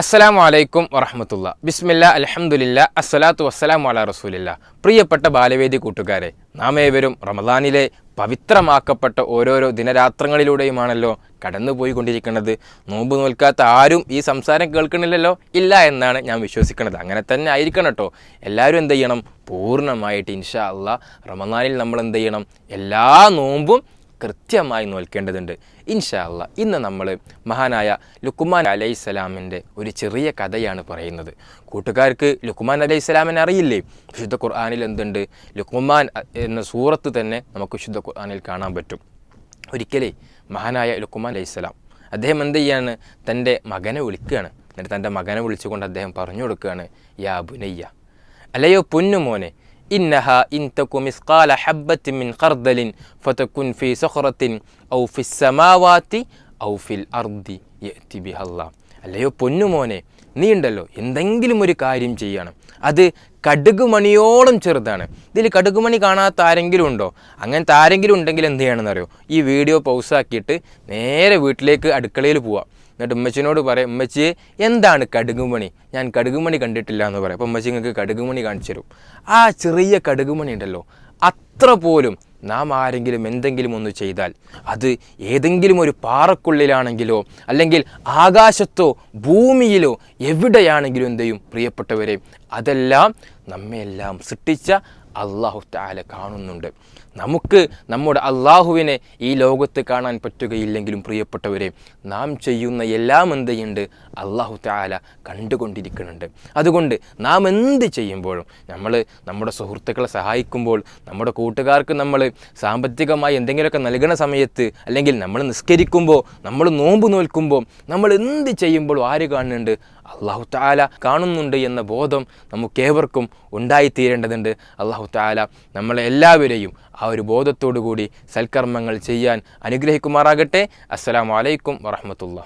അസ്സലാമു അലൈക്കും വറഹമത്തുള്ള. ബിസ്മില്ല അലഹമുല്ല അസ്സലാത്തു വസ്സലാമു അല റസൂലില്ല. പ്രിയപ്പെട്ട ബാലവേദി കൂട്ടുകാരെ നാം ഏവരും റമദാനിലെ പവിത്രമാക്കപ്പെട്ട ഓരോരോ ദിനരാത്രങ്ങളിലൂടെയുമാണല്ലോ കടന്നുപോയിക്കൊണ്ടിരിക്കുന്നത്. നോമ്പ് നോൽക്കാത്ത ആരും ഈ സംസാരം കേൾക്കണില്ലല്ലോ ഇല്ല എന്നാണ് ഞാൻ വിശ്വസിക്കുന്നത്. അങ്ങനെ തന്നെ ആയിരിക്കണം കേട്ടോ. എല്ലാവരും എന്ത് ചെയ്യണം? പൂർണമായിട്ട് ഇൻഷാ അള്ളാ റമദാനിൽ നമ്മൾ എന്ത് ചെയ്യണം? എല്ലാ നോമ്പും കൃത്യമായി നോൽക്കേണ്ടതുണ്ട്. ഇൻഷാല്ല ഇന്ന് നമ്മൾ മഹാനായ ലുക്കുമാൻ അലൈഹി സ്വലാമിന്റെ ഒരു ചെറിയ കഥയാണ് പറയുന്നത്. കൂട്ടുകാർക്ക് ലുക്കുമാൻ അലൈഹി സ്വലാമിനെ അറിയില്ലേ? വിശുദ്ധ ഖുർആാനിൽ എന്തുണ്ട്? ലുക്കുമാൻ എന്ന സൂറത്ത് തന്നെ നമുക്ക് വിശുദ്ധ ഖുർആാനിൽ കാണാൻ പറ്റും. ഒരിക്കലേ മഹാനായ ലുക്കുമാൻ അലൈഹി സ്വലാം അദ്ദേഹം എന്ത് ചെയ്യാണ്? തന്റെ മകനെ വിളിക്കുകയാണ്. എന്നിട്ട് തന്റെ മകനെ വിളിച്ചുകൊണ്ട് അദ്ദേഹം പറഞ്ഞു കൊടുക്കുകയാണ് യാ ബുനയ്യ. അല്ലയോ പൊന്നുമോനെ ഇന്നഹ ഇൻ തക്കു മിസ്കാല ഹബ്ബത്തി മിൻ ഖർദലിൻ ഫതകുൻ ഫി സഖറത്തിൻ ഔ ഫി സമാവാതി ഔ ഫിൽ അർദി യഅതി ബിഹല്ലാ അല്ലയോ പൊന്നുമോനെ നീ ഉണ്ടല്ലോ എന്തെങ്കിലും ഒരു കാര്യം ചെയ്യണം. അത് കടുകുമണിയോളം ചെറുതാണ്. ഇതിൽ കടുകുമണി കാണാത്ത ആരെങ്കിലും ഉണ്ടോ? അങ്ങനത്തെ ആരെങ്കിലും ഉണ്ടെങ്കിൽ എന്ത് ചെയ്യണമെന്ന് അറിയോ ഈ വീഡിയോ പൗസാക്കിയിട്ട് നേരെ വീട്ടിലേക്ക് അടുക്കളയിൽ പോവാം. എന്നിട്ട് ഉമ്മച്ചിനോട് പറയാം ഉമ്മച്ചിയെ എന്താണ് കടുകുമണി? ഞാൻ കടുകുമണി കണ്ടിട്ടില്ല എന്ന് പറയാം. അപ്പോൾ ഉമ്മച്ചി നിങ്ങൾക്ക് കടുകുമണി കാണിച്ചു തരും. ആ ചെറിയ കടുകുമണി ഉണ്ടല്ലോ അത്ര പോലും നാം ആരെങ്കിലും എന്തെങ്കിലും ഒന്ന് ചെയ്താൽ അത് ഏതെങ്കിലും ഒരു പാറക്കുള്ളിലാണെങ്കിലോ അല്ലെങ്കിൽ ആകാശത്തോ ഭൂമിയിലോ എവിടെയാണെങ്കിലും എന്തെയും പ്രിയപ്പെട്ടവരെ അതെല്ലാം നമ്മെല്ലാം സൃഷ്ടിച്ച അള്ളാഹു താല കാണുന്നുണ്ട്. നമുക്ക് നമ്മുടെ അള്ളാഹുവിനെ ഈ ലോകത്ത് കാണാൻ പറ്റുകയില്ലെങ്കിലും പ്രിയപ്പെട്ടവരെ നാം ചെയ്യുന്ന എല്ലാം എന്ത് ചെയ്യുന്നുണ്ട് അള്ളാഹു താല കണ്ടുകൊണ്ടിരിക്കുന്നുണ്ട്. അതുകൊണ്ട് നാം എന്ത് ചെയ്യുമ്പോഴും നമ്മൾ നമ്മുടെ സുഹൃത്തുക്കളെ സഹായിക്കുമ്പോൾ നമ്മുടെ കൂട്ടുകാർക്ക് നമ്മൾ സാമ്പത്തികമായി എന്തെങ്കിലുമൊക്കെ നൽകുന്ന സമയത്ത് അല്ലെങ്കിൽ നമ്മൾ നിസ്കരിക്കുമ്പോൾ നമ്മൾ നോമ്പ് നോൽക്കുമ്പോൾ നമ്മൾ എന്ത് ചെയ്യുമ്പോഴും ആര് കാണുന്നുണ്ട്? അള്ളാഹു താല കാണുന്നുണ്ട് എന്ന ബോധം നമുക്കേവർക്കും ഉണ്ടായിത്തീരേണ്ടതുണ്ട്. അള്ളാഹു താല നമ്മളെ എല്ലാവരെയും ആ ഒരു ബോധത്തോടു കൂടി സൽക്കർമ്മങ്ങൾ ചെയ്യാൻ അനുഗ്രഹിക്കുമാറാകട്ടെ. അസ്സലാമു അലൈക്കും വറഹമത്തുള്ള